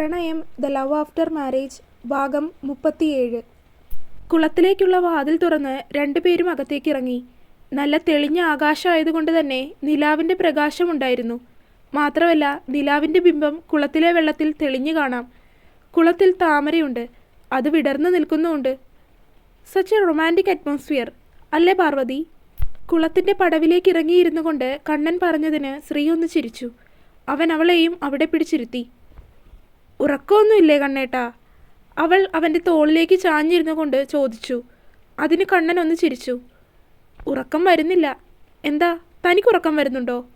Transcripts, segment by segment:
പ്രണയം the love after marriage ഭാഗം മുപ്പത്തിയേഴ്. കുളത്തിലേക്കുള്ള വാതിൽ തുറന്ന് രണ്ടുപേരും അകത്തേക്ക് ഇറങ്ങി നല്ല തെളിഞ്ഞ ആകാശമായതുകൊണ്ട് തന്നെ നിലാവിന്റെ പ്രകാശമുണ്ടായിരുന്നു. മാത്രമല്ല നിലാവിന്റെ ബിംബം കുളത്തിലെ വെള്ളത്തിൽ തെളിഞ്ഞു കാണാം. കുളത്തിൽ താമരയുണ്ട്. അത് വിടർന്നു നിൽക്കുന്നുമുണ്ട്. സച്ച് എ റൊമാന്റിക് അറ്റ്മോസ്ഫിയർ അല്ലേ പാർവതി? കുളത്തിന്റെ പടവിലേക്ക് ഇറങ്ങിയിരുന്നു കൊണ്ട് കണ്ണൻ പറഞ്ഞതിന് ശ്രീ ഒന്ന് ചിരിച്ചു. അവൻ അവളെയും അവിടെ പിടിച്ചിരുത്തി. ഉറക്കമൊന്നുമില്ലേ കണ്ണേട്ടാ? അവൾ അവന്റെ തോളിലേക്ക് ചാഞ്ഞിരുന്നു കൊണ്ട് ചോദിച്ചു. അതിന് കണ്ണൻ ഒന്ന് ചിരിച്ചു. ഉറക്കം വരുന്നില്ല. എന്താ? തനിക്ക് ഉറക്കം വരുന്നുണ്ടോ?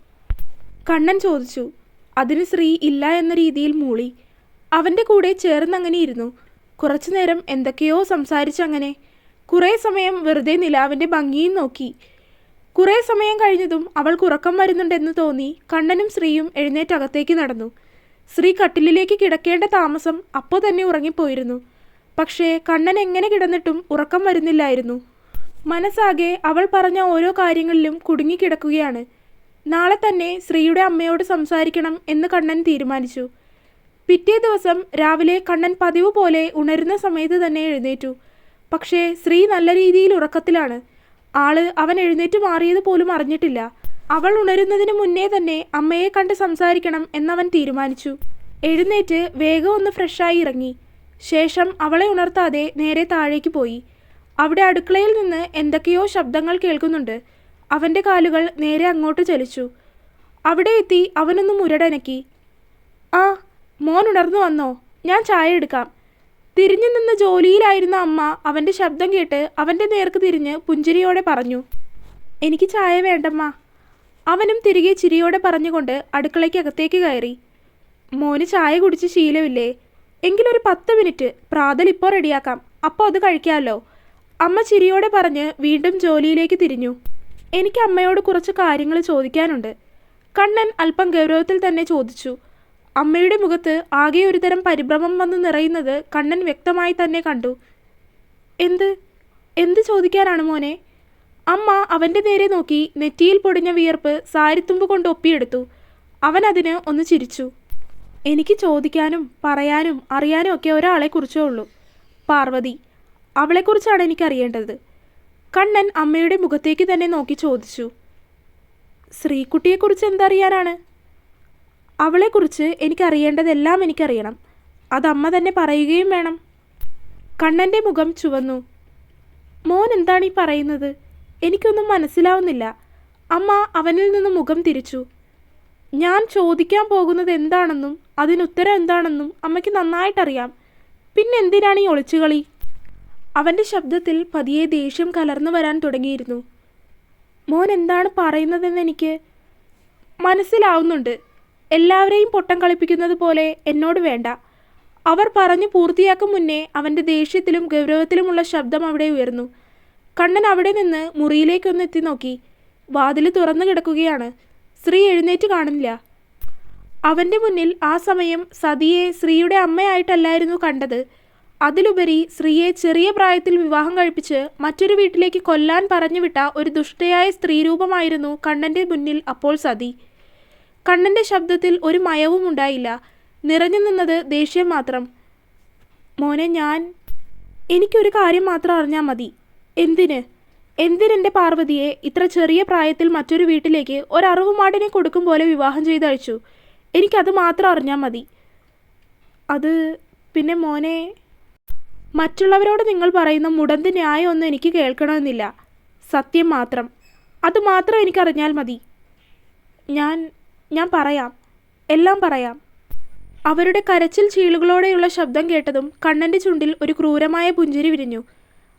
കണ്ണൻ ചോദിച്ചു. അതിന് ശ്രീ ഇല്ല എന്ന രീതിയിൽ മൂളി. അവന്റെ കൂടെ ചേർന്നങ്ങനെ ഇരുന്നു. കുറച്ചു നേരം എന്തൊക്കെയോ സംസാരിച്ചങ്ങനെ. കുറേ സമയം വെറുതെ നിലാവിന്റെ ഭംഗിയും നോക്കി. കുറേ സമയം കഴിഞ്ഞതും അവൾക്ക് ഉറക്കം വരുന്നുണ്ടെന്ന് തോന്നി കണ്ണനും ശ്രീയും എഴുന്നേറ്റകത്തേക്ക് നടന്നു. ശ്രീ കട്ടിലിലേക്ക് കിടക്കേണ്ട താമസം അപ്പോൾ തന്നെ ഉറങ്ങിപ്പോയിരുന്നു. പക്ഷേ കണ്ണൻ എങ്ങനെ കിടന്നിട്ടും ഉറക്കം വരുന്നില്ലായിരുന്നു. മനസ്സാകെ അവൾ പറഞ്ഞ ഓരോ കാര്യങ്ങളിലും കുടുങ്ങിക്കിടക്കുകയാണ് നാളെ തന്നെ ശ്രീയുടെ അമ്മയോട് സംസാരിക്കണം എന്ന് കണ്ണൻ തീരുമാനിച്ചു. പിറ്റേ ദിവസം രാവിലെ കണ്ണൻ പതിവ് പോലെ ഉണരുന്ന സമയത്ത് തന്നെ എഴുന്നേറ്റു. പക്ഷേ ശ്രീ നല്ല രീതിയിൽ ഉറക്കത്തിലാണ്. ആൾ അവൻ എഴുന്നേറ്റ് മാറിയത് പോലും അറിഞ്ഞിട്ടില്ല. അവൾ ഉണരുന്നതിന് മുന്നേ തന്നെ അമ്മയെ കണ്ട് സംസാരിക്കണം എന്നവൻ തീരുമാനിച്ചു. എഴുന്നേറ്റ് വേഗം ഒന്ന് ഫ്രഷായി ഇറങ്ങി. ശേഷം അവളെ ഉണർത്താതെ നേരെ താഴേക്ക് പോയി. അവിടെ അടുക്കളയിൽ നിന്ന് എന്തൊക്കെയോ ശബ്ദങ്ങൾ കേൾക്കുന്നുണ്ട്. അവന്റെ കാലുകൾ നേരെ അങ്ങോട്ട് ചലിച്ചു. അവിടെ എത്തി അവനൊന്ന് മുരടനക്കി. ആ മോൻ ഉണർന്നു വന്നോ? ഞാൻ ചായ എടുക്കാം. തിരിഞ്ഞു നിന്ന് ജോലിയിലായിരുന്ന അമ്മ അവന്റെ ശബ്ദം കേട്ട് അവന്റെ നേർക്ക് തിരിഞ്ഞ് പുഞ്ചിരിയോടെ പറഞ്ഞു. എനിക്ക് ചായ വേണ്ടമ്മ. അവനും തിരികെ ചിരിയോടെ പറഞ്ഞുകൊണ്ട് അടുക്കളയ്ക്ക് അകത്തേക്ക് കയറി. മോന് ചായ കുടിച്ച് ശീലമില്ലേ? എങ്കിലൊരു പത്ത് മിനിറ്റ്. പ്രാതൽ ഇപ്പോൾ റെഡിയാക്കാം. അപ്പോൾ അത് കഴിക്കാമല്ലോ അമ്മ ചിരിയോടെ പറഞ്ഞ് വീണ്ടും ജോലിയിലേക്ക് തിരിഞ്ഞു. എനിക്ക് അമ്മയോട് കുറച്ച് കാര്യങ്ങൾ ചോദിക്കാനുണ്ട്. കണ്ണൻ അല്പം ഗൗരവത്തിൽ തന്നെ ചോദിച്ചു. അമ്മയുടെ മുഖത്ത് ആകെ ഒരുതരം പരിഭ്രമം വന്ന് നിറയുന്നത് കണ്ണൻ വ്യക്തമായി തന്നെ കണ്ടു. എന്ത്? എന്ത് ചോദിക്കാനാണ് മോനെ? അമ്മ അവന്റെ നേരെ നോക്കി നെറ്റിയിൽ പൊടിഞ്ഞ വിയർപ്പ് സാരിത്തുമ്പ് കൊണ്ട് ഒപ്പിയെടുത്തു. അവൻ അതിന് ഒന്ന് ചിരിച്ചു. എനിക്ക് ചോദിക്കാനും പറയാനും അറിയാനും ഒക്കെ ഒരാളെ കുറിച്ചേ ഉള്ളൂ. പാർവതി അവളെക്കുറിച്ചാണ് എനിക്കറിയേണ്ടത്. കണ്ണൻ അമ്മയുടെ മുഖത്തേക്ക് തന്നെ നോക്കി ചോദിച്ചു. ശ്രീകുട്ടിയെക്കുറിച്ച് എന്തറിയാനാണ്? അവളെക്കുറിച്ച് എനിക്കറിയേണ്ടതെല്ലാം എനിക്കറിയണം. അത് അമ്മ തന്നെ പറയുകയും വേണം. കണ്ണന്റെ മുഖം ചുവന്നു. മോൻ എന്താണ് ഈ പറയുന്നത്? എനിക്കൊന്നും മനസ്സിലാവുന്നില്ല. അമ്മ അവനിൽ നിന്ന് മുഖം തിരിച്ചു. ഞാൻ ചോദിക്കാൻ പോകുന്നത് എന്താണെന്നും അതിനുത്തരം എന്താണെന്നും അമ്മയ്ക്ക് നന്നായിട്ടറിയാം. പിന്നെ എന്തിനാണ് ഈ ഒളിച്ചുകളി അവന്റെ ശബ്ദത്തിൽ പതിയെ ദേഷ്യം കലർന്നു വരാൻ തുടങ്ങിയിരുന്നു. മോൻ എന്താണ് പറയുന്നതെന്ന് എനിക്ക് മനസ്സിലാവുന്നുണ്ട്. എല്ലാവരെയും പൊട്ടം കളിപ്പിക്കുന്നത് പോലെ എന്നോട് വേണ്ട. അവർ പറഞ്ഞു പൂർത്തിയാക്കും മുന്നേ അവന്റെ ദേഷ്യത്തിലും ഗൗരവത്തിലുമുള്ള ശബ്ദം അവിടെ ഉയർന്നു. കണ്ണൻ അവിടെ നിന്ന് മുറിയിലേക്കൊന്ന് എത്തി നോക്കി. വാതിൽ തുറന്നു കിടക്കുകയാണ്. ശ്രീ എഴുന്നേറ്റ് കാണില്ല അവന്റെ മുന്നിൽ ആ സമയം സതിയെ ശ്രീയുടെ അമ്മയായിട്ടല്ലായിരുന്നു കണ്ടത്. അതിലുപരി സ്ത്രീയെ ചെറിയ പ്രായത്തിൽ വിവാഹം കഴിപ്പിച്ച് മറ്റൊരു വീട്ടിലേക്ക് കൊല്ലാൻ പറഞ്ഞുവിട്ട ഒരു ദുഷ്ടയായ സ്ത്രീരൂപമായിരുന്നു കണ്ണന്റെ മുന്നിൽ അപ്പോൾ സതി. കണ്ണന്റെ ശബ്ദത്തിൽ ഒരു മയവും ഉണ്ടായില്ല. നിറഞ്ഞു നിന്നത് ദേഷ്യം മാത്രം. മോനെ ഞാൻ എനിക്കൊരു കാര്യം മാത്രം അറിഞ്ഞാൽ മതി. എന്തിന്? എന്തിനെന്റെ പാർവതിയെ ഇത്ര ചെറിയ പ്രായത്തിൽ മറ്റൊരു വീട്ടിലേക്ക് ഒരറുവുമാടിനെ കൊടുക്കും പോലെ വിവാഹം ചെയ്തയച്ചു എനിക്കത് മാത്രം അറിഞ്ഞാൽ മതി. അത് പിന്നെ മോനെ മറ്റുള്ളവരോട് നിങ്ങൾ പറയുന്ന മുടന്ത് ന്യായമൊന്നും എനിക്ക് കേൾക്കണമെന്നില്ല. സത്യം മാത്രം. അത് മാത്രം എനിക്കറിഞ്ഞാൽ മതി. ഞാൻ ഞാൻ പറയാം. എല്ലാം പറയാം. അവരുടെ കരച്ചിൽ ചീളുകളോടെയുള്ള ശബ്ദം കേട്ടതും കണ്ണന്റെ ചുണ്ടിൽ ഒരു ക്രൂരമായ പുഞ്ചിരി വിരിഞ്ഞു.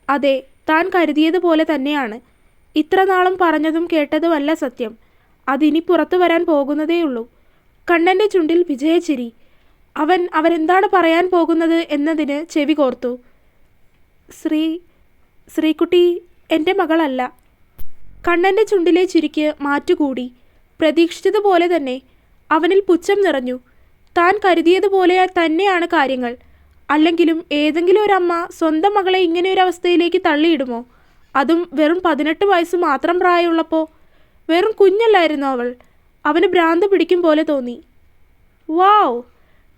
അതെ താൻ കരുതിയതുപോലെ തന്നെയാണ്. ഇത്ര നാളും പറഞ്ഞതും കേട്ടതുമല്ല സത്യം. അതിനി പുറത്തു വരാൻ പോകുന്നതേയുള്ളൂ. കണ്ണന്റെ ചുണ്ടിൽ വിജയച്ചിരി അവൻ അവരെന്താണ് പറയാൻ പോകുന്നത് എന്നതിന് ചെവി കോർത്തു. ശ്രീ ശ്രീകുട്ടി എന്റെ മകളല്ല. കണ്ണന്റെ ചുണ്ടിലെ ചിരിക്ക് മാറ്റുകൂടി. പ്രതീക്ഷിച്ചതുപോലെ തന്നെ അവനിൽ പുച്ഛം നിറഞ്ഞു. താൻ കരുതിയതുപോലെ തന്നെയാണ് കാര്യങ്ങൾ. അല്ലെങ്കിലും ഏതെങ്കിലും ഒരു അമ്മ സ്വന്തം മകളെ ഇങ്ങനെ ഒരു അവസ്ഥയിലേക്ക് തള്ളിയിടുമോ? അതും വെറും പതിനെട്ട് വയസ്സ് മാത്രം പ്രായമുള്ളപ്പോൾ വെറും കുഞ്ഞല്ലായിരുന്നു അവൾ? അവന് ഭ്രാന്ത് പിടിക്കും പോലെ തോന്നി. വാവ്!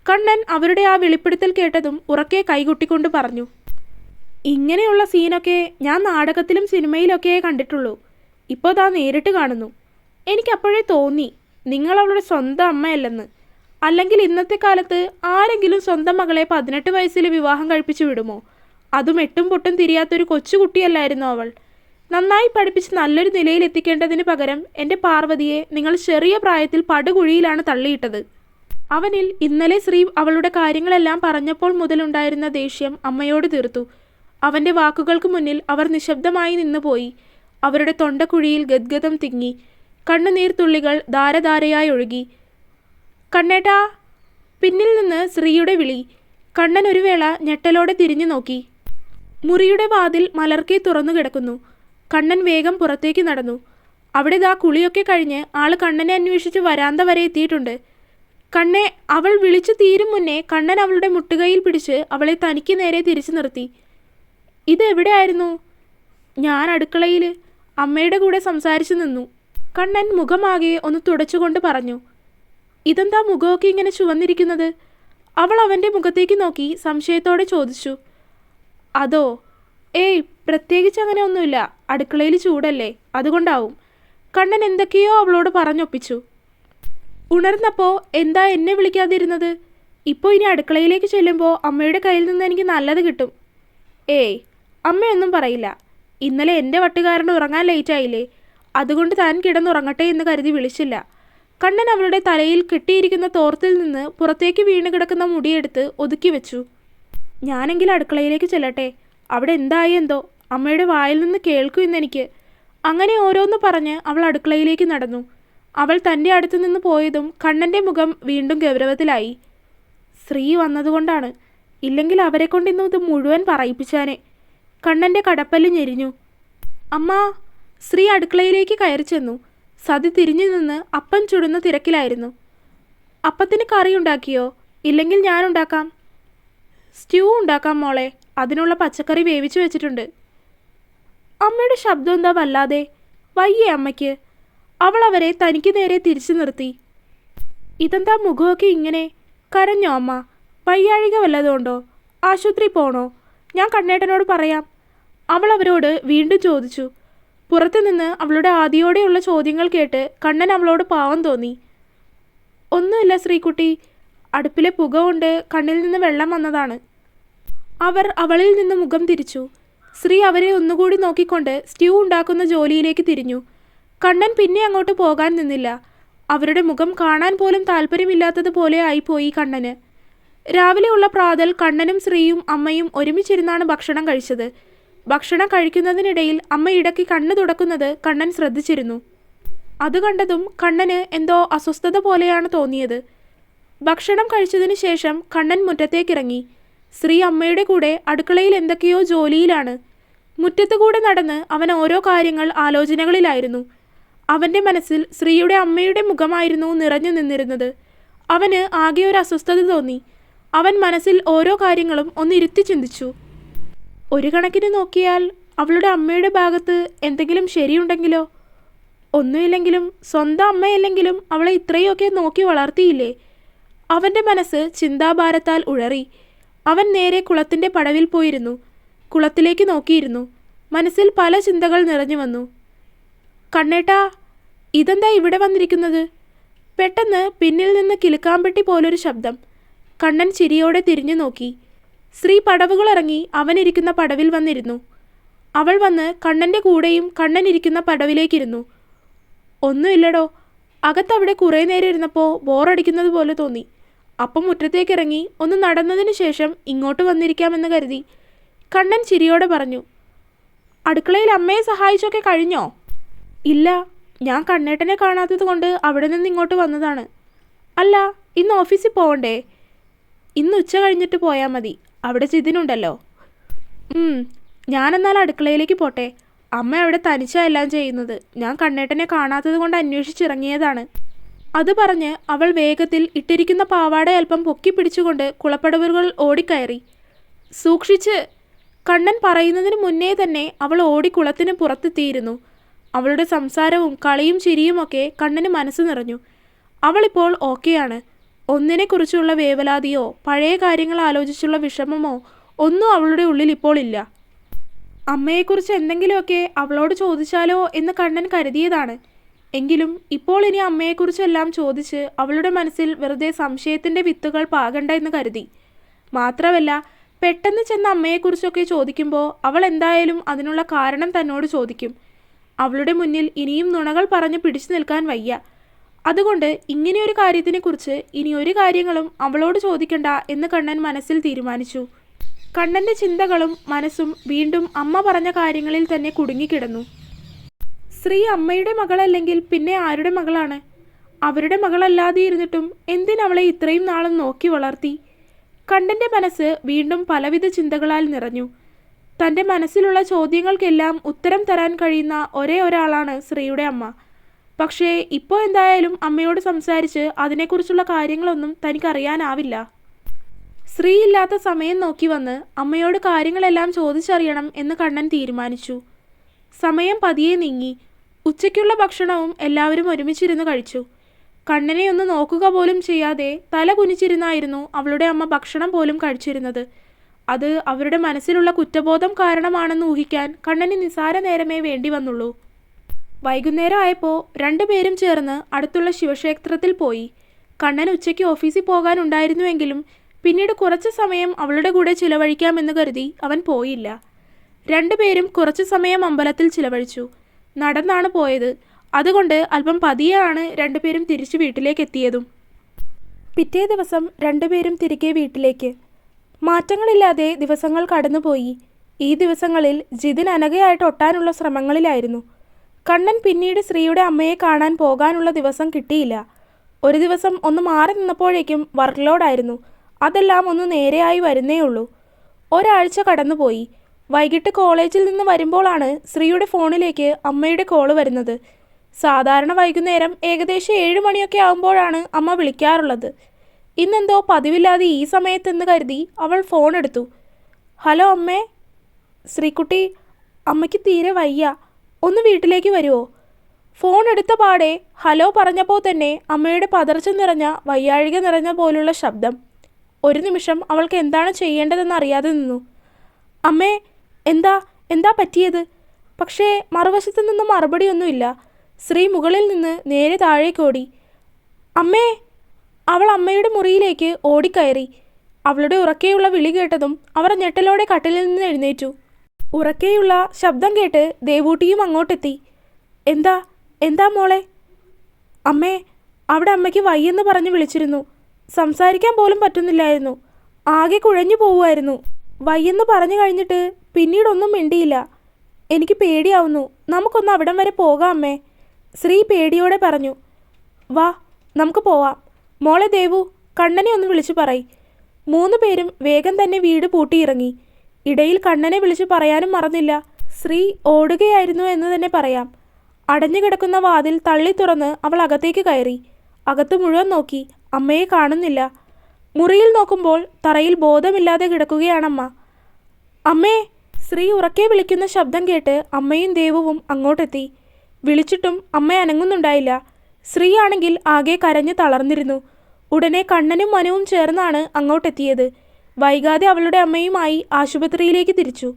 കണ്ണൻ അവരുടെ ആ വെളിപ്പെടുത്തൽ കേട്ടതും ഉറക്കെ കൈകൊട്ടിക്കൊണ്ട് പറഞ്ഞു. ഇങ്ങനെയുള്ള സീനൊക്കെ ഞാൻ നാടകത്തിലും സിനിമയിലൊക്കെ കണ്ടിട്ടുള്ളൂ. ഇപ്പോൾ താ നേരിട്ട് കാണുന്നു. എനിക്കപ്പോഴേ തോന്നി നിങ്ങൾ അവളുടെ സ്വന്തം അമ്മയല്ലെന്ന്. അല്ലെങ്കിൽ ഇന്നത്തെ കാലത്ത് ആരെങ്കിലും സ്വന്തം മകളെ പതിനെട്ട് വയസ്സിൽ വിവാഹം കഴിപ്പിച്ചു വിടുമോ? അതും എട്ടും പൊട്ടും തിരിയാത്തൊരു കൊച്ചുകുട്ടിയല്ലായിരുന്നു അവൾ. നന്നായി പഠിപ്പിച്ച് നല്ലൊരു നിലയിൽ എത്തിക്കേണ്ടതിന് പകരം എന്റെ പാർവതിയെ നിങ്ങൾ ചെറിയ പ്രായത്തിൽ പടുകുഴിയിലാണ് തള്ളിയിട്ടത്. അവനിൽ ഇന്നലെ ശ്രീ അവളുടെ കാര്യങ്ങളെല്ലാം പറഞ്ഞപ്പോൾ മുതലുണ്ടായിരുന്ന ദേഷ്യം അമ്മയോട് തീർത്തു. അവന്റെ വാക്കുകൾക്ക് മുന്നിൽ അവർ നിശബ്ദമായി നിന്നുപോയി. അവരുടെ തൊണ്ടക്കുഴിയിൽ ഗദ്ഗതം തിങ്ങി. കണ്ണുനീർത്തുള്ളികൾ ധാരധാരയായി ഒഴുകി. കണ്ണേട്ടാ പിന്നിൽ നിന്ന് ശ്രീയുടെ വിളി. കണ്ണൻ ഒരു വേള ഞെട്ടലോടെ തിരിഞ്ഞു നോക്കി. മുറിയുടെ വാതിൽ മലർക്കെ തുറന്നു കിടക്കുന്നു. കണ്ണൻ വേഗം പുറത്തേക്ക് നടന്നു. അവിടെ ദാ കുളിയൊക്കെ കഴിഞ്ഞ് ആൾ കണ്ണനെ അന്വേഷിച്ച് വരാന്ത വരെ എത്തിയിട്ടുണ്ട്. കണ്ണെ അവൾ വിളിച്ചു തീരും മുന്നേ കണ്ണൻ അവളുടെ മുട്ടുകയിൽ പിടിച്ച് അവളെ തനിക്ക് നേരെ തിരിച്ചു നിർത്തി. ഇതെവിടെയായിരുന്നു ഞാൻ അടുക്കളയിൽ അമ്മയുടെ കൂടെ സംസാരിച്ചു നിന്നു. കണ്ണൻ മുഖമാകെ ഒന്ന് തുടച്ചുകൊണ്ട് പറഞ്ഞു. ഇതെന്താ മുഖമൊക്കെ ഇങ്ങനെ ചുവന്നിരിക്കുന്നത്? അവൾ അവന്റെ മുഖത്തേക്ക് നോക്കി സംശയത്തോടെ ചോദിച്ചു. അതോ? ഏയ് പ്രത്യേകിച്ച് അങ്ങനെ ഒന്നുമില്ല. അടുക്കളയിൽ ചൂടല്ലേ അതുകൊണ്ടാവും. കണ്ണൻ എന്തൊക്കെയോ അവളോട് പറഞ്ഞൊപ്പിച്ചു. ഉണർന്നപ്പോൾ എന്താ എന്നെ വിളിക്കാതിരുന്നത്? ഇപ്പോൾ ഇനി അടുക്കളയിലേക്ക് ചെല്ലുമ്പോൾ അമ്മയുടെ കയ്യിൽ നിന്ന് എനിക്ക് നല്ലത് കിട്ടും. ഏയ് അമ്മയൊന്നും പറയില്ല. ഇന്നലെ എന്റെ വട്ടുകാരൻ ഉറങ്ങാൻ ലേറ്റായില്ലേ അതുകൊണ്ട് താൻ കിടന്നുറങ്ങട്ടെ എന്ന് കരുതി വിളിച്ചില്ല. കണ്ണൻ അവളുടെ തലയിൽ കെട്ടിയിരിക്കുന്ന തോർത്തിൽ നിന്ന് പുറത്തേക്ക് വീണ് കിടക്കുന്ന മുടിയെടുത്ത് ഒതുക്കി വെച്ചു. ഞാനെങ്കിൽ അടുക്കളയിലേക്ക് ചെല്ലട്ടെ. അവിടെ എന്തായി എന്തോ? അമ്മയുടെ വായിൽ നിന്ന് കേൾക്കൂ എന്നെനിക്ക് അങ്ങനെ ഓരോന്ന് പറഞ്ഞ് അവൾ അടുക്കളയിലേക്ക് നടന്നു. അവൾ തന്റെ അടുത്തു നിന്ന് പോയതും കണ്ണന്റെ മുഖം വീണ്ടും ഗൗരവത്തിലായി. സ്ത്രീ വന്നതുകൊണ്ടാണ്. ഇല്ലെങ്കിൽ അവരെ കൊണ്ട് ഇത് മുഴുവൻ പറയിപ്പിച്ചാനെ. കണ്ണന്റെ കടപ്പല്ല് ഞെരിഞ്ഞു. അമ്മ സ്ത്രീ അടുക്കളയിലേക്ക് കയറി ചെന്നു. സതി തിരിഞ്ഞു നിന്ന് അപ്പൻ ചുടുന്ന തിരക്കിലായിരുന്നു. അപ്പത്തിന് കറി ഉണ്ടാക്കിയോ ഇല്ലെങ്കിൽ ഞാൻ ഉണ്ടാക്കാം സ്റ്റ്യൂ ഉണ്ടാക്കാം മോളെ. അതിനുള്ള പച്ചക്കറി വേവിച്ചു വെച്ചിട്ടുണ്ട്. അമ്മയുടെ ശബ്ദം എന്താ വല്ലാതെ? വയ്യേ അമ്മയ്ക്ക്. അവൾ അവരെ തനിക്ക് നേരെ തിരിച്ചു നിർത്തി. ഇതെന്താ മുഖമൊക്കെ ഇങ്ങനെ? കരഞ്ഞോ അമ്മ? വയ്യാഴിക വല്ലതുകൊണ്ടോ ആശുപത്രി പോണോ? ഞാൻ കണ്ണേട്ടനോട് പറയാം. അവൾ അവരോട് വീണ്ടും ചോദിച്ചു. പുറത്തുനിന്ന് അവളുടെ ആദിയോടെയുള്ള ചോദ്യങ്ങൾ കേട്ട് കണ്ണൻ അവളോട് പാവം തോന്നി. ഒന്നുമില്ല ശ്രീകുട്ടി അടുപ്പിലെ പുക കൊണ്ട് കണ്ണിൽ നിന്ന് വെള്ളം വന്നതാണ്. അവർ അവളിൽ നിന്ന് മുഖം തിരിച്ചു. ശ്രീ അവരെ ഒന്നുകൂടി നോക്കിക്കൊണ്ട് സ്റ്റ്യൂ ഉണ്ടാക്കുന്ന ജോലിയിലേക്ക് തിരിഞ്ഞു. കണ്ണൻ പിന്നെ അങ്ങോട്ട് പോകാൻ നിന്നില്ല. അവരുടെ മുഖം കാണാൻ പോലും താല്പര്യമില്ലാത്തതുപോലെ ആയിപ്പോയി കണ്ണന്. രാവിലെയുള്ള പ്രാതൽ കണ്ണനും ശ്രീയും അമ്മയും ഒരുമിച്ചിരുന്നാണ് ഭക്ഷണം കഴിച്ചത്. ഭക്ഷണം കഴിക്കുന്നതിനിടയിൽ അമ്മ ഇടയ്ക്ക് കണ്ണു തുടക്കുന്നത് കണ്ണൻ ശ്രദ്ധിച്ചിരുന്നു. അത് കണ്ടതും കണ്ണന് എന്തോ അസ്വസ്ഥത പോലെയാണ് തോന്നിയത്. ഭക്ഷണം കഴിച്ചതിന് ശേഷം കണ്ണൻ മുറ്റത്തേക്കിറങ്ങി. ശ്രീ അമ്മയുടെ കൂടെ അടുക്കളയിൽ എന്തൊക്കെയോ ജോലിയിലാണ്. മുറ്റത്തുകൂടെ നടന്ന് അവൻ ഓരോ കാര്യങ്ങൾ ആലോചനകളിലായിരുന്നു. അവന്റെ മനസ്സിൽ ശ്രീയുടെ അമ്മയുടെ മുഖമായിരുന്നു നിറഞ്ഞു നിന്നിരുന്നത്. അവന് ആകെ ഒരു അസ്വസ്ഥത തോന്നി. അവൻ മനസ്സിൽ ഓരോ കാര്യങ്ങളും ഒന്നിരുത്തി ചിന്തിച്ചു. ഒരു കണക്കിന് നോക്കിയാൽ അവളുടെ അമ്മയുടെ ഭാഗത്ത് എന്തെങ്കിലും ശരിയുണ്ടെങ്കിലോ? ഒന്നുമില്ലെങ്കിലും സ്വന്തം അമ്മയല്ലെങ്കിലും അവളെ ഇത്രയൊക്കെ നോക്കി വളർത്തിയില്ലേ? അവന്റെ മനസ്സ് ചിന്താഭാരത്താൽ ഉഴറി. അവൻ നേരെ കുളത്തിന്റെ പടവിൽ പോയിരുന്നു. കുളത്തിലേക്ക് നോക്കിയിരുന്നു. മനസ്സിൽ പല ചിന്തകൾ നിറഞ്ഞു വന്നു. കണ്ണേട്ടാ ഇതെന്താ ഇവിടെ വന്നിരിക്കുന്നത്? പെട്ടെന്ന് പിന്നിൽ നിന്ന് കിലുക്കാമ്പെട്ടി പോലൊരു ശബ്ദം. കണ്ണൻ ചിരിയോടെ തിരിഞ്ഞു നോക്കി. സ്ത്രീ പടവുകളിറങ്ങി അവനിരിക്കുന്ന പടവിൽ വന്നിരുന്നു. അവൾ വന്ന് കണ്ണന്റെ കൂടെയും കണ്ണൻ ഇരിക്കുന്ന പടവിലേക്കിരുന്നു. ഒന്നുമില്ലടോ. അകത്തവിടെ കുറേ നേരം ഇരുന്നപ്പോൾ ബോറടിക്കുന്നത് പോലെ തോന്നി. അപ്പം മുറ്റത്തേക്കിറങ്ങി ഒന്ന് നടന്നതിന് ശേഷം ഇങ്ങോട്ട് വന്നിരിക്കാമെന്ന് കരുതി. കണ്ണൻ ചിരിയോടെ പറഞ്ഞു അടുക്കളയിൽ അമ്മയെ സഹായിച്ചൊക്കെ കഴിഞ്ഞോ? ഇല്ല. ഞാൻ കണ്ണേട്ടനെ കാണാത്തത് കൊണ്ട് അവിടെ നിന്ന് ഇങ്ങോട്ട് വന്നതാണ്. അല്ല ഇന്ന് ഓഫീസിൽ പോകണ്ടേ ഇന്ന് ഉച്ച കഴിഞ്ഞിട്ട് പോയാൽ മതി. അവിടെ ജിതിനുണ്ടല്ലോ ഞാനെന്നാൽ അടുക്കളയിലേക്ക് പോട്ടെ. അമ്മ അവിടെ തനിച്ചാ എല്ലാം ചെയ്യുന്നത്. ഞാൻ കണ്ണേട്ടനെ കാണാത്തത് കൊണ്ട് അന്വേഷിച്ചിറങ്ങിയതാണ്. അത് പറഞ്ഞ് അവൾ വേഗത്തിൽ ഇട്ടിരിക്കുന്ന പാവാട അല്പം പൊക്കി പിടിച്ചുകൊണ്ട് കുളപ്പടവുകൾ ഓടിക്കയറി. സൂക്ഷിച്ച് കണ്ണൻ പറയുന്നതിന് മുന്നേ തന്നെ അവൾ ഓടി കുളത്തിന് പുറത്തെത്തിയിരുന്നു. അവളുടെ സംസാരവും കളിയും ചിരിയുമൊക്കെ കണ്ണന് മനസ്സ് നിറഞ്ഞു. അവളിപ്പോൾ ഓക്കെയാണ്. ഒന്നിനെക്കുറിച്ചുള്ള വേവലാതിയോ പഴയ കാര്യങ്ങൾ ആലോചിച്ചുള്ള വിഷമമോ ഒന്നും അവളുടെ ഉള്ളിൽ ഇപ്പോൾ ഇല്ല. അമ്മയെക്കുറിച്ച് എന്തെങ്കിലുമൊക്കെ അവളോട് ചോദിച്ചാലോ എന്ന് കണ്ണൻ കരുതിയതാണ്. എങ്കിലും ഇപ്പോൾ ഇനി അമ്മയെക്കുറിച്ചെല്ലാം ചോദിച്ച് അവളുടെ മനസ്സിൽ വെറുതെ സംശയത്തിന്റെ വിത്തുകൾ പാകണ്ട എന്ന് കരുതി. മാത്രമല്ല പെട്ടെന്ന് ചെന്ന് അമ്മയെക്കുറിച്ചൊക്കെ ചോദിക്കുമ്പോൾ അവൾ എന്തായാലും അതിനുള്ള കാരണം തന്നോട് ചോദിക്കും. അവളുടെ മുന്നിൽ ഇനിയും നുണകൾ പറഞ്ഞ് പിടിച്ചു നിൽക്കാൻ വയ്യ. അതുകൊണ്ട് ഇങ്ങനെയൊരു കാര്യത്തിനെക്കുറിച്ച് ഇനി ഒരു കാര്യങ്ങളും അവളോട് ചോദിക്കണ്ട എന്ന് കണ്ണൻ മനസ്സിൽ തീരുമാനിച്ചു. കണ്ണന്റെ ചിന്തകളും മനസ്സും വീണ്ടും അമ്മ പറഞ്ഞ കാര്യങ്ങളിൽ തന്നെ കുടുങ്ങിക്കിടന്നു. സ്ത്രീ അമ്മയുടെ മകളല്ലെങ്കിൽ പിന്നെ ആരുടെ മകളാണ്? അവരുടെ മകളല്ലാതെ ഇരുന്നിട്ടും എന്തിനവളെ ഇത്രയും നാളും നോക്കി വളർത്തി? കണ്ണന്റെ മനസ്സ് വീണ്ടും പലവിധ ചിന്തകളാൽ നിറഞ്ഞു. തന്റെ മനസ്സിലുള്ള ചോദ്യങ്ങൾക്കെല്ലാം ഉത്തരം തരാൻ കഴിയുന്ന ഒരേ ഒരാളാണ് ശ്രീയുടെ അമ്മ. പക്ഷേ ഇപ്പോൾ എന്തായാലും അമ്മയോട് സംസാരിച്ച് അതിനെക്കുറിച്ചുള്ള കാര്യങ്ങളൊന്നും തനിക്കറിയാനാവില്ല. ശ്രീ ഇല്ലാത്ത സമയം നോക്കി വന്ന് അമ്മയോട് കാര്യങ്ങളെല്ലാം ചോദിച്ചറിയണം എന്ന് കണ്ണൻ തീരുമാനിച്ചു. സമയം പതിയെ നീങ്ങി. ഉച്ചയ്ക്കുള്ള ഭക്ഷണവും എല്ലാവരും ഒരുമിച്ചിരുന്ന് കഴിച്ചു. കണ്ണനെ ഒന്ന് നോക്കുക പോലും ചെയ്യാതെ തല കുനിച്ചിരുന്നായിരുന്നു അവളുടെ അമ്മ ഭക്ഷണം പോലും കഴിച്ചിരുന്നത്. അത് അവരുടെ മനസ്സിലുള്ള കുറ്റബോധം കാരണമാണെന്ന് ഊഹിക്കാൻ കണ്ണന് നിസാര നേരമേ വേണ്ടി വന്നുള്ളൂ. വൈകുന്നേരം ആയപ്പോൾ രണ്ടുപേരും ചേർന്ന് അടുത്തുള്ള ശിവക്ഷേത്രത്തിൽ പോയി. കണ്ണൻ ഉച്ചയ്ക്ക് ഓഫീസിൽ പോകാനുണ്ടായിരുന്നുവെങ്കിലും പിന്നീട് കുറച്ച് സമയം അവളുടെ കൂടെ ചിലവഴിക്കാമെന്ന് കരുതി അവൻ പോയില്ല. രണ്ടുപേരും കുറച്ച് സമയം അമ്പലത്തിൽ ചിലവഴിച്ചു. നടന്നാണ് പോയത്. അതുകൊണ്ട് അല്പം പതിയാണ് രണ്ടുപേരും തിരിച്ചു വീട്ടിലേക്ക് എത്തിയതും. പിറ്റേ ദിവസം രണ്ടുപേരും തിരികെ വീട്ടിലേക്ക്. മാറ്റങ്ങളില്ലാതെ ദിവസങ്ങൾ കടന്നുപോയി. ഈ ദിവസങ്ങളിൽ ജിതിൻ അനഘയായിട്ട് ഒട്ടാനുള്ള ശ്രമങ്ങളിലായിരുന്നു. കണ്ണൻ പിന്നീട് ശ്രീയുടെ അമ്മയെ കാണാൻ പോകാനുള്ള ദിവസം കിട്ടിയില്ല. ഒരു ദിവസം ഒന്ന് മാറി നിന്നപ്പോഴേക്കും വർക്ക് ലോഡായിരുന്നു അതെല്ലാം ഒന്ന് നേരെയായി വരുന്നേ ഉള്ളൂ ഒരാഴ്ച കടന്നുപോയി. വൈകിട്ട് കോളേജിൽ നിന്ന് വരുമ്പോഴാണ് ശ്രീയുടെ ഫോണിലേക്ക് അമ്മയുടെ കോൾ വരുന്നത്. സാധാരണ വൈകുന്നേരം ഏകദേശം ഏഴ് മണിയൊക്കെ ആകുമ്പോഴാണ് അമ്മ വിളിക്കാറുള്ളത്. ഇന്നെന്തോ പതിവില്ലാതെ ഈ സമയത്തെന്ന് കരുതി അവൾ ഫോൺ എടുത്തു ഹലോ അമ്മേ. ശ്രീക്കുട്ടി അമ്മയ്ക്ക് തീരെ വയ്യ. ഒന്ന് വീട്ടിലേക്ക് വരുമോ ഫോൺ എടുത്ത പാടെ ഹലോ പറഞ്ഞപ്പോൾ തന്നെ അമ്മയുടെ പതർച്ച നിറഞ്ഞ വയ്യാഴിക നിറഞ്ഞ പോലുള്ള ശബ്ദം. ഒരു നിമിഷം അവൾക്ക് എന്താണ് ചെയ്യേണ്ടതെന്ന് അറിയാതെ നിന്നു. അമ്മേ എന്താ എന്താ പറ്റിയത്? പക്ഷേ മറുവശത്തു നിന്ന് മറുപടിയൊന്നുമില്ല. ശ്രീ മുകളിൽ നിന്ന് നേരെ താഴേക്കോടി അമ്മേ അവൾ അമ്മയുടെ മുറിയിലേക്ക് ഓടിക്കയറി. അവളുടെ ഉറക്കെയുള്ള വിളി കേട്ടതും അവർ ഞെട്ടലോടെ കട്ടിലിൽ നിന്ന് എഴുന്നേറ്റു. ഉറക്കെയുള്ള ശബ്ദം കേട്ട് ദേവൂട്ടിയും അങ്ങോട്ടെത്തി. എന്താ എന്താ മോളെ? അമ്മേ അവിടെ അമ്മയ്ക്ക് വയ്യെന്ന് പറഞ്ഞ് വിളിച്ചിരുന്നു. സംസാരിക്കാൻ പോലും പറ്റുന്നില്ലായിരുന്നു. ആകെ കുഴഞ്ഞു പോവുമായിരുന്നു. വയ്യെന്ന് പറഞ്ഞു കഴിഞ്ഞിട്ട് പിന്നീടൊന്നും മിണ്ടിയില്ല. എനിക്ക് പേടിയാവുന്നു. നമുക്കൊന്ന് അവിടം വരെ പോകാം അമ്മേ ശ്രീ പേടിയോടെ പറഞ്ഞു. വാ നമുക്ക് പോവാം. മോളെ ദേവു കണ്ണനെ ഒന്ന് വിളിച്ചു പറയ്. മൂന്ന് പേരും വേഗം തന്നെ വീട് പൂട്ടിയിറങ്ങി. ഇടയിൽ കണ്ണനെ വിളിച്ചു പറയാനും മറന്നില്ല. ശ്രീ ഓടുകയായിരുന്നു എന്ന് തന്നെ പറയാം. അടഞ്ഞു കിടക്കുന്ന വാതിൽ തള്ളി തുറന്ന് അവൾ അകത്തേക്ക് കയറി. അകത്ത് മുഴുവൻ നോക്കി. അമ്മയെ കാണുന്നില്ല. മുറിയിൽ നോക്കുമ്പോൾ തറയിൽ ബോധമില്ലാതെ കിടക്കുകയാണമ്മ. അമ്മേ! ശ്രീ ഉറക്കെ വിളിക്കുന്ന ശബ്ദം കേട്ട് അമ്മയും ദേവുവും അങ്ങോട്ടെത്തി. വിളിച്ചിട്ടും അമ്മ അനങ്ങുന്നുണ്ടായില്ല. ശ്രീ ആണെങ്കിൽ ആകെ കരഞ്ഞ് തളർന്നിരുന്നു. ഉടനെ കണ്ണനും മനുവും ചേർന്നാണ് അങ്ങോട്ടെത്തിയത്. വൈകാതെ അവളുടെ അമ്മയുമായി ആശുപത്രിയിലേക്ക് തിരിച്ചു.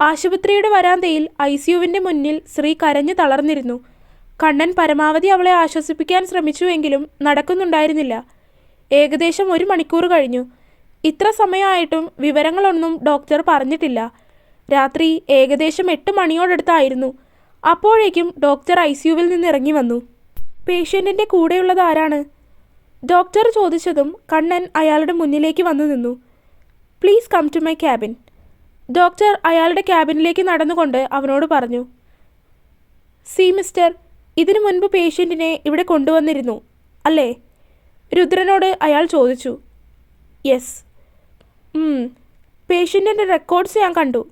ആശുപത്രിയുടെ വരാന്തയിൽ ഐ സിയുവിന്റെ മുന്നിൽ ശ്രീ കരഞ്ഞു തളർന്നിരുന്നു. കണ്ണൻ പരമാവധി അവളെ ആശ്വസിപ്പിക്കാൻ ശ്രമിച്ചുവെങ്കിലും നടക്കുന്നുണ്ടായിരുന്നില്ല. ഏകദേശം ഒരു മണിക്കൂർ കഴിഞ്ഞു. ഇത്ര സമയമായിട്ടും വിവരങ്ങളൊന്നും ഡോക്ടർ പറഞ്ഞിട്ടില്ല. രാത്രി ഏകദേശം എട്ട് മണിയോടടുത്തായിരുന്നു. അപ്പോഴേക്കും ഡോക്ടർ ഐ സിയുവിൽ നിന്ന് ഇറങ്ങി വന്നു. പേഷ്യന്റിന്റെ കൂടെയുള്ളത് ആരാണ്? ഡോക്ടർ ചോദിച്ചതും കണ്ണൻ അയാളുടെ മുന്നിലേക്ക് വന്നു നിന്നു. Please come to my cabin. Doctor അയാളുടെ ക്യാബിനിലേക്ക് നടന്നുകൊണ്ട് അവനോട് പറഞ്ഞു സി മിസ്റ്റർ ഇതിനു മുൻപ് പേഷ്യന്റിനെ ഇവിടെ കൊണ്ടുവന്നിരുന്നു അല്ലേ? രുദ്രനോട് അയാൾ ചോദിച്ചു യെസ്. പേഷ്യന്റിന്റെ റെക്കോർഡ്സ് ഞാൻ കണ്ടു.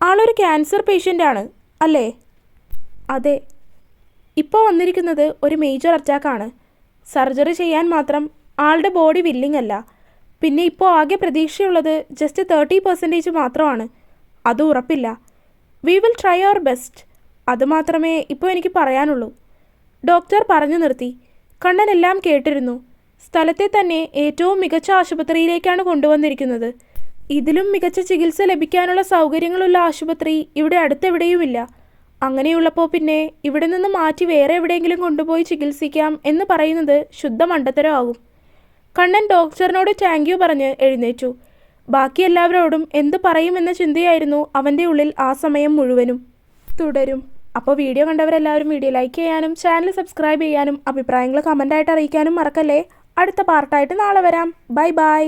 ആളൊരു ക്യാൻസർ പേഷ്യന്റാണ് അല്ലേ? അതെ. ഇപ്പോൾ വന്നിരിക്കുന്നത് ഒരു മേജർ അറ്റാക്കാണ്. സർജറി ചെയ്യാൻ മാത്രം ആളുടെ ബോഡി വില്ലിംഗ് അല്ല. പിന്നെ ഇപ്പോൾ ആകെ പ്രതീക്ഷയുള്ളത് ജസ്റ്റ് തേർട്ടി പെർസെന്റേജ് മാത്രമാണ്. അത് ഉറപ്പില്ല. We will try our best അതുമാത്രമേ ഇപ്പോൾ എനിക്ക് പറയാനുള്ളൂ. ഡോക്ടർ പറഞ്ഞു നിർത്തി. കണ്ണൻ എല്ലാം കേട്ടിരുന്നു. സ്ഥലത്തെ തന്നെ ഏറ്റവും മികച്ച ആശുപത്രിയിലേക്കാണ് കൊണ്ടുവന്നിരിക്കുന്നത്. ഇതിലും മികച്ച ചികിത്സ ലഭിക്കാനുള്ള സൗകര്യങ്ങളുള്ള ആശുപത്രി ഇവിടെ അടുത്തെവിടെയുമില്ല. അങ്ങനെയുള്ളപ്പോൾ പിന്നെ ഇവിടെ നിന്ന് മാറ്റി വേറെ എവിടെയെങ്കിലും കൊണ്ടുപോയി ചികിത്സിക്കാം എന്ന് പറയുന്നത് ശുദ്ധ മണ്ടത്തരമാകും കണ്ണൻ ഡോക്ടറിനോട് താങ്ക് യു പറഞ്ഞ് എഴുന്നേറ്റു. ബാക്കി എല്ലാവരോടും എന്ത് പറയുമെന്ന ചിന്തയായിരുന്നു അവന്റെ ഉള്ളിൽ ആ സമയം മുഴുവനും. തുടരും. അപ്പോൾ വീഡിയോ കണ്ടവരെല്ലാവരും വീഡിയോ ലൈക്ക് ചെയ്യാനും ചാനൽ സബ്സ്ക്രൈബ് ചെയ്യാനും അഭിപ്രായങ്ങൾ കമന്റായിട്ട് അറിയിക്കാനും മറക്കല്ലേ? അടുത്ത പാർട്ടായിട്ട് നാളെ വരാം. Bye bye